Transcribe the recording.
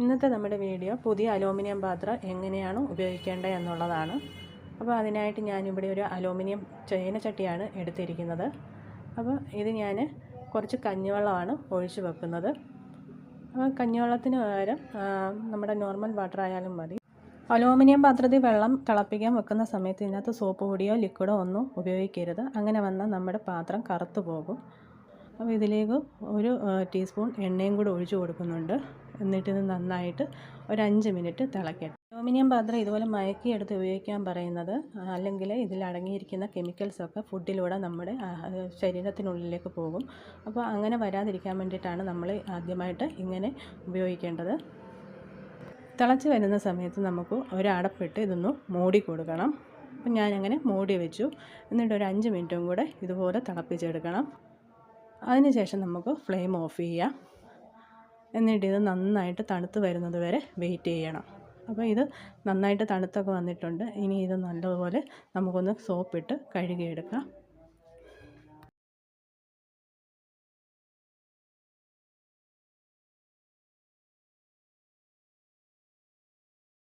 ഇന്നത്തെ നമ്മുടെ വീഡിയോ പുതിയ അലൂമിനിയം പാത്രം എങ്ങനെയാണ് ഉപയോഗിക്കേണ്ടത് എന്നുള്ളതാണ്. അപ്പോൾ അതിനായിട്ട് ഞാനിവിടെ ഒരു അലൂമിനിയം ചേനച്ചട്ടിയാണ് എടുത്തിരിക്കുന്നത്. അപ്പോൾ ഇത് ഞാൻ കുറച്ച് കഞ്ഞിവെള്ളമാണ് ഒഴിച്ച് വെക്കുന്നത്. അപ്പോൾ കഞ്ഞിവെള്ളത്തിന് പകരം നമ്മുടെ നോർമൽ വാട്ടർ ആയാലും മതി. അലൂമിനിയം പാത്രത്തിൽ വെള്ളം തിളപ്പിക്കാൻ വെക്കുന്ന സമയത്ത് ഇതിനകത്ത് സോപ്പ് പൊടിയോ ലിക്വിഡോ ഒന്നും ഉപയോഗിക്കരുത്. അങ്ങനെ വന്നാൽ നമ്മുടെ പാത്രം കറുത്തു പോകും. അപ്പോൾ ഇതിലേക്ക് ഒരു ടീസ്പൂൺ എണ്ണയും കൂടെ ഒഴിച്ച് കൊടുക്കുന്നുണ്ട്. എന്നിട്ട് ഇത് നന്നായിട്ട് ഒരു അഞ്ച് മിനിറ്റ് തിളക്കട്ടെ അലുമിനിയം പാത്രം ഇതുപോലെ മയക്കിയെടുത്ത് ഉപയോഗിക്കാൻ പറയുന്നത് അല്ലെങ്കിൽ ഇതിൽ അടങ്ങിയിരിക്കുന്ന കെമിക്കൽസൊക്കെ ഫുഡിലൂടെ നമ്മുടെ ശരീരത്തിനുള്ളിലേക്ക് പോകും. അപ്പോൾ അങ്ങനെ വരാതിരിക്കാൻ വേണ്ടിയിട്ടാണ് നമ്മൾ ആദ്യമായിട്ട് ഇങ്ങനെ ഉപയോഗിക്കേണ്ടത്. തിളച്ച് വരുന്ന സമയത്ത് നമുക്ക് ഒരടപ്പിട്ട് ഇതൊന്ന് മൂടി കൊടുക്കണം. അപ്പം ഞാനങ്ങനെ മൂടി വെച്ചു. എന്നിട്ട് ഒരു അഞ്ച് മിനിറ്റും കൂടെ ഇതുപോലെ തിളപ്പിച്ചെടുക്കണം. അതിനുശേഷം നമുക്ക് ഫ്ലെയിം ഓഫ് ചെയ്യാം. എന്നിട്ട് ഇത് നന്നായിട്ട് തണുത്ത് വരുന്നത് വരെ വെയിറ്റ് ചെയ്യണം. അപ്പോൾ ഇത് നന്നായിട്ട് തണുത്തൊക്കെ വന്നിട്ടുണ്ട്. ഇനി ഇത് നല്ലതുപോലെ നമുക്കൊന്ന് സോപ്പിട്ട് കഴുകിയെടുക്കാം.